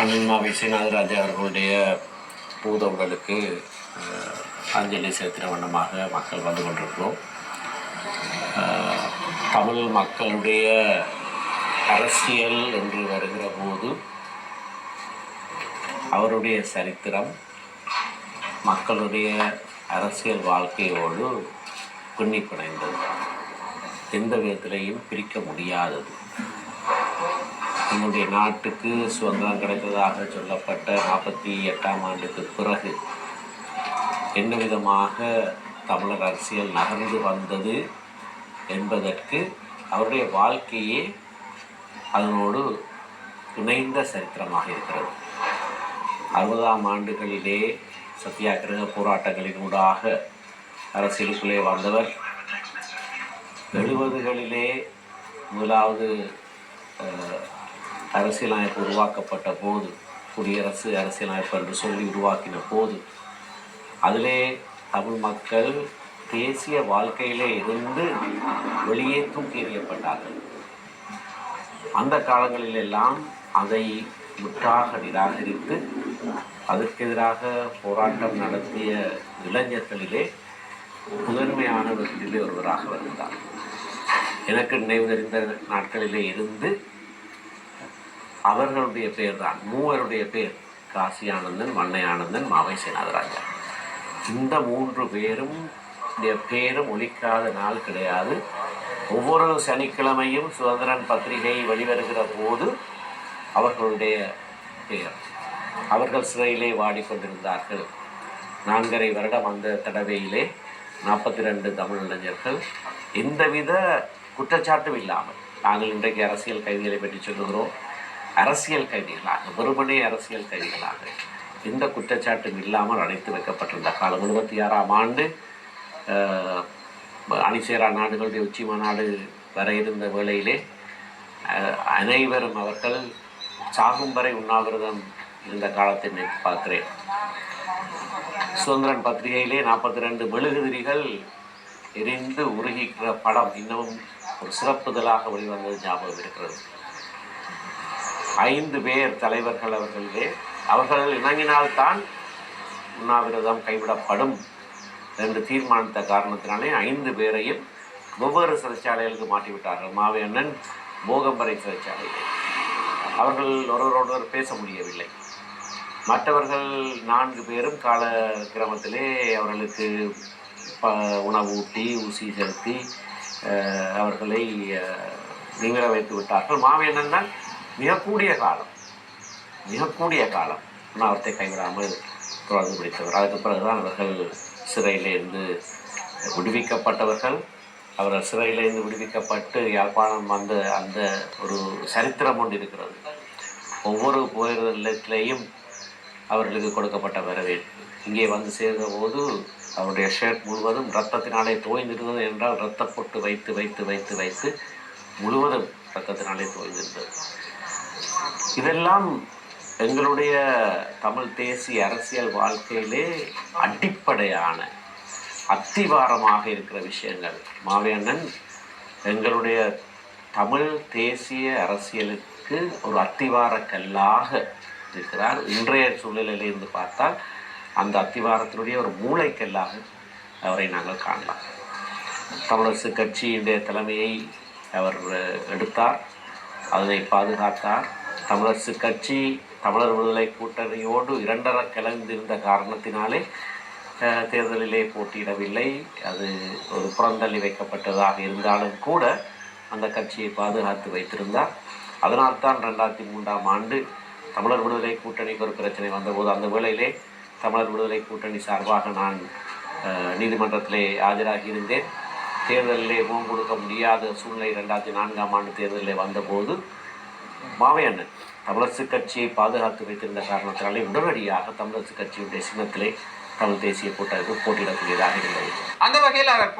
அண்ணன்மா விஸ்வநாதராஜா அவர்களுடைய பூத உடலுக்கு அஞ்சலி செலுத்தின வண்ணமாக மக்கள் வந்து கொண்டிருக்கிறோம். தமிழ் மக்களுடைய அரசியல் என்று வருகிற போது அவருடைய சரித்திரம் மக்களுடைய அரசியல் வாழ்க்கையோடு பின்னி பிணைந்தது எந்த விதத்திலையும் பிரிக்க முடியாதது. நம்முடைய நாட்டுக்கு சுதந்திரம் கிடைத்ததாக சொல்லப்பட்ட நாற்பத்தி எட்டாம் ஆண்டுக்கு பிறகு என்ன விதமாக தமிழர் அரசியல் நகர்ந்து வந்தது என்பதற்கு அவருடைய வாழ்க்கையே அதனோடு இணைந்த சரித்திரமாக இருக்கிறது. அறுபதாம் ஆண்டுகளிலே சத்தியாகிரக போராட்டங்களினூடாக அரசியலுக்குள்ளே வந்தவர். எழுபதுகளிலே முதலாவது அரசியலமைப்பு உருவாக்கப்பட்ட போது குடியரசு அரசியலமைப்பு என்று சொல்லி உருவாக்கின போது அதிலே தமிழ் மக்கள் தேசிய வாழ்க்கையிலே இருந்து வெளியே தூக்கி எறியப்பட்டார்கள். அந்த காலங்களிலெல்லாம் அதை முற்றாக நிராகரித்து அதற்கெதிராக போராட்டம் நடத்திய இளைஞர்களிலே முதன்மையானவர்களிலே ஒருவராக வருகிறார் எனக்கு நினைவு தெரிந்த நாட்களிலே இருந்து அவர்களுடைய பேர் தான். மூவருடைய பேர் காசி ஆனந்தன் மண்ணை ஆனந்தன் மாவை சேனாதராஜா இந்த மூன்று பேரும் பேரும் ஒழிக்காத நாள் கிடையாது. ஒவ்வொரு சனிக்கிழமையும் சுதந்திரன் பத்திரிகை வெளிவருகிற போது அவர்களுடைய பெயர் அவர்கள் சிறையிலே வாடிக்கொண்டிருந்தார்கள் நான்கரை வருடம் அந்த தடவையிலே நாற்பத்தி ரெண்டு தமிழ் இளைஞர்கள் எந்தவித குற்றச்சாட்டும் இல்லாமல் நாங்கள் இன்றைக்கு அரசியல் கைதிகளை பற்றி சொல்லுகிறோம். அரசியல் கைதிகளாக வெறுமனே அரசியல் கைதிகளாக எந்த குற்றச்சாட்டும் இல்லாமல் அடைத்து வைக்கப்பட்டிருந்த காலம். எழுபத்தி ஆறாம் ஆண்டு அணிசேரா நாடுகளுடைய உச்சி மாநாடு வர இருந்த வேளையிலே அனைவரும் அவர்கள் சாகும் வரை உண்ணாவிரதம் இருந்த காலத்தை நினைத்து பார்க்கிறேன் சுதந்திரன் பத்திரிகையிலே நாற்பத்தி ரெண்டு மெழுகுதிரிகள் எரிந்து உருகிக்கிற படம் இன்னமும் ஒரு சிறப்புதலாக வெளிவந்தது ஞாபகம் இருக்கிறது. ஐந்து பேர் தலைவர்கள் அவர்களிலே அவர்கள் இணங்கினால்தான் உண்ணாவிரதம் கைவிடப்படும் என்று தீர்மானித்த காரணத்தினாலே ஐந்து பேரையும் ஒவ்வொரு சிறைச்சாலைகளுக்கு மாற்றிவிட்டார்கள். மாவேண்ணன் போகம்பரை சிறைச்சாலையில். அவர்கள் ஒருவரோடொருவர் பேச முடியவில்லை. மற்றவர்கள் நான்கு பேரும் கால கிரமத்திலே அவர்களுக்கு ப உணவு ஊட்டி ஊசி செலுத்தி அவர்களை அஹ், வைத்து விட்டார்கள். மாவேண்ணன் தான் மிகக்கூடிய காலம். மிகக்கூடிய காலம். உண்ணாவிரத்தை கைவிடாமல் தொடர்ந்து பிடித்தவர் அதுக்கு பிறகுதான் அவர்கள் சிறையிலிருந்து விடுவிக்கப்பட்டவர்கள். அவர்கள் சிறையிலிருந்து விடுவிக்கப்பட்டு யாழ்ப்பாணம் வந்த அந்த ஒரு சரித்திரம் ஒன்று இருக்கிறது. ஒவ்வொரு போயிடத்திலேயும் அவர்களுக்கு கொடுக்கப்பட்ட வரவேற்பு இங்கே வந்து சேர்ந்த போது அவருடைய ஷர்ட் முழுவதும் ரத்தத்தினாலே தோய்ந்திருந்தது என்றால் ரத்த பொட்டு வைத்து வைத்து வைத்து வைத்து முழுவதும் ரத்தத்தினாலே தோய்ந்திருந்தது. இதெல்லாம் எங்களுடைய தமிழ் தேசிய அரசியல் வாழ்க்கையிலே அடிப்படையான அத்திவாரமாக இருக்கிற விஷயங்கள். மாவேண்ணன் எங்களுடைய தமிழ் தேசிய அரசியலுக்கு ஒரு அத்திவார கல்லாக இருக்கிறார். இன்றைய சூழ்நிலையிலிருந்து பார்த்தால் அந்த அத்திவாரத்தினுடைய ஒரு மூளைக்கல்லாக அவரை நாங்கள் காணலாம். தமிழரசு கட்சியினுடைய தலைமையை அவர் எடுத்தார். அதனை பாதுகாத்தார். தமிழரசு கட்சி தமிழர் விடுதலை கூட்டணியோடு இரண்டர கலந்திருந்த காரணத்தினாலே தேர்தலிலே போட்டியிடவில்லை. அது ஒரு புறந்தள்ளி வைக்கப்பட்டதாக இருந்தாலும் கூட அந்த கட்சியை பாதுகாத்து வைத்திருந்தார். அதனால்தான் ரெண்டாயிரத்தி மூன்றாம் ஆண்டு தமிழர் விடுதலை கூட்டணிக்கு ஒரு பிரச்சனை வந்தபோது அந்த வேளையிலே தமிழர் விடுதலை கூட்டணி சார்பாக நான் நீதிமன்றத்திலே ஆஜராகி இருந்தேன். தேர்தலிலே முகம் கொடுக்க முடியாத சூழ்நிலை ரெண்டாயிரத்தி நான்காம் ஆண்டு தேர்தலில் வந்தபோது மாவையண்ணன் தமிழரசு கட்சியை பாதுகாத்து வைத்திருந்த காரணத்தினாலே உடனடியாக தமிழரசு கட்சியுடைய சின்னத்திலே தமிழ் தேசிய கூட்டமைப்பு போட்டியிடக்கூடியதாக இருந்தது. அந்த வகையில் அவர்